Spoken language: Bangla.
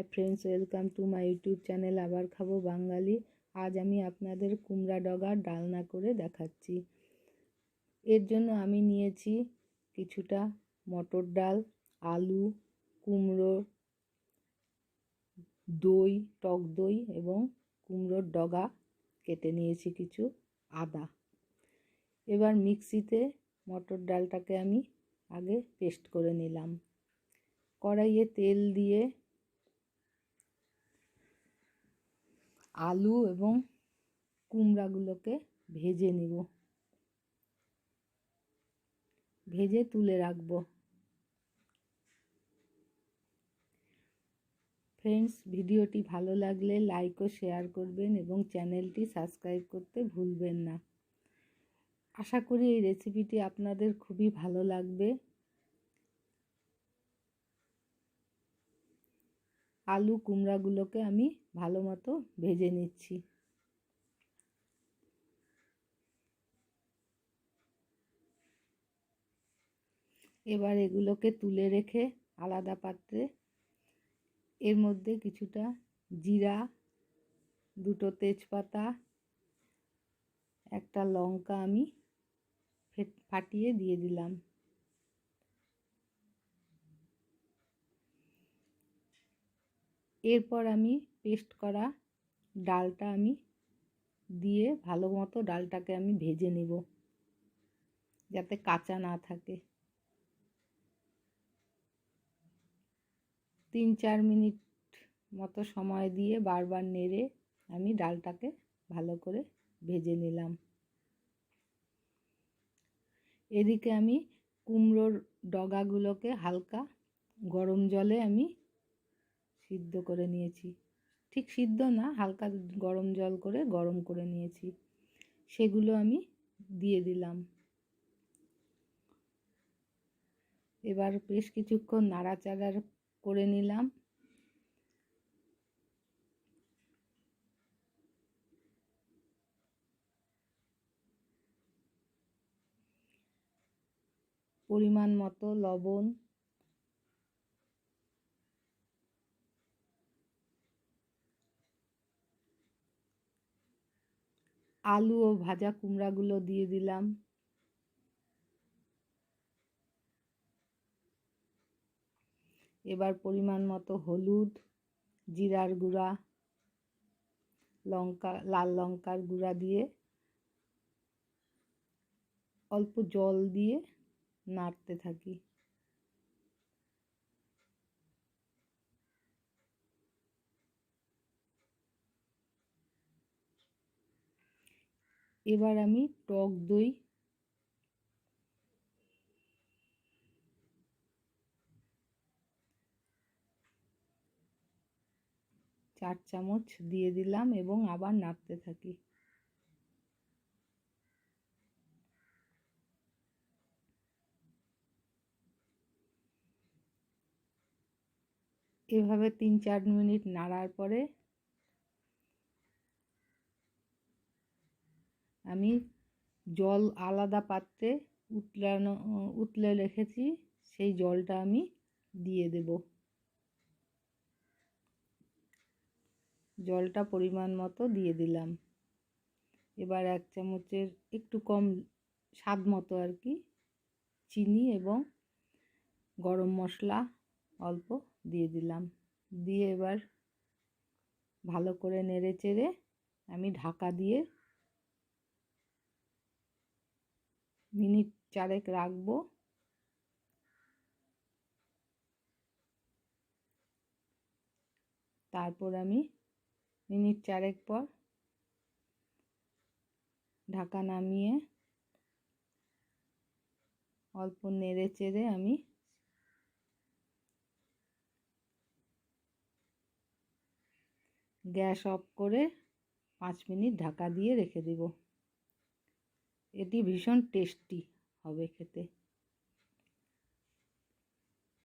Hi friends welcome to my YouTube channel আবার খাব বাঙালি। আজ আমি আপনাদের কুমড়া ডগার ডালনা করে দেখাচ্ছি। এর জন্য আমি নিয়েছি কিছুটা মটর ডাল, আলু, কুমড়ো, দই, টক দই এবং কুমড়োর ডগা কেটে নিয়েছি কিছু আদা। এবার মিক্সিতে মটর ডালটাকে আমি আগে পেস্ট করে নিলাম। কড়াইয়ে তেল দিয়ে আলু এবং কুমড়াগুলোকে ভেজে নিব। ভেজে তুলে রাখব। ফ্রেন্ডস, ভিডিওটি ভালো লাগলে লাইক ও শেয়ার করবেন এবং চ্যানেলটি সাবস্ক্রাইব করতে ভুলবেন না। আশা করি এই রেসিপিটি আপনাদের খুবই ভালো লাগবে। আলু কুমড়াগুলোকে আমি ভালো মতো ভেজে নিচ্ছি। এবার এগুলোকে তুলে রেখে আলাদা পাত্রে এর মধ্যে কিছুটা জিরা, দুটো তেজপাতা, একটা লঙ্কা আমি ফাটিয়ে দিয়ে দিলাম। এরপর আমি পেস্ট করা ডালটা আমি দিয়ে ভালো মতো ডালটাকে আমি ভেজে নেব, যাতে কাঁচা না থাকে। তিন চার মিনিট মতো সময় দিয়ে বারবার নেড়ে আমি ডালটাকে ভালো করে ভেজে নিলাম। এদিকে আমি কুমড়োর ডগাগুলোকে হালকা গরম জলে আমি সিদ্ধ করে নিয়েছি। ঠিক সিদ্ধ না, হালকা গরম জল করে গরম করে নিয়েছি। সেগুলো আমি দিয়ে দিলাম। এবার বেশ কিছুক্ষণ নাড়াচাড়া করে নিলাম। পরিমাণ মতো লবণ আলু ও ভাজা কুমড়াগুলো দিয়ে দিলাম। এবার পরিমাণ মতো হলুদ, জিরার গুঁড়া, লঙ্কা, লাল লঙ্কার গুঁড়া দিয়ে অল্প জল দিয়ে নাড়তে থাকি। এবার আমি টক দই চার চামচ দিয়ে দিলাম এবং আবার নাড়তে থাকি। এভাবে তিন চার মিনিট নাড়ার পরে আমি জল আলাদা পাত্রে উতলানো, উতলে রেখেছি, সেই জলটা আমি দিয়ে দেব। জলটা পরিমাণ মতো দিয়ে দিলাম। এবার এক চামচের একটু কম স্বাদ মতো আর কি চিনি এবং গরম মশলা অল্প দিয়ে দিলাম। দিয়ে এবার ভালো করে নেড়ে চেড়ে আমি ঢাকা দিয়ে মিনিট চারেক রাখব। তারপর আমি মিনিট চারেক পর ঢাকা নামিয়ে অল্প নেড়ে চেড়ে আমি গ্যাস অফ করে পাঁচ মিনিট ঢাকা দিয়ে রেখে দেব। এটি ভীষণ টেস্টি হবে খেতে।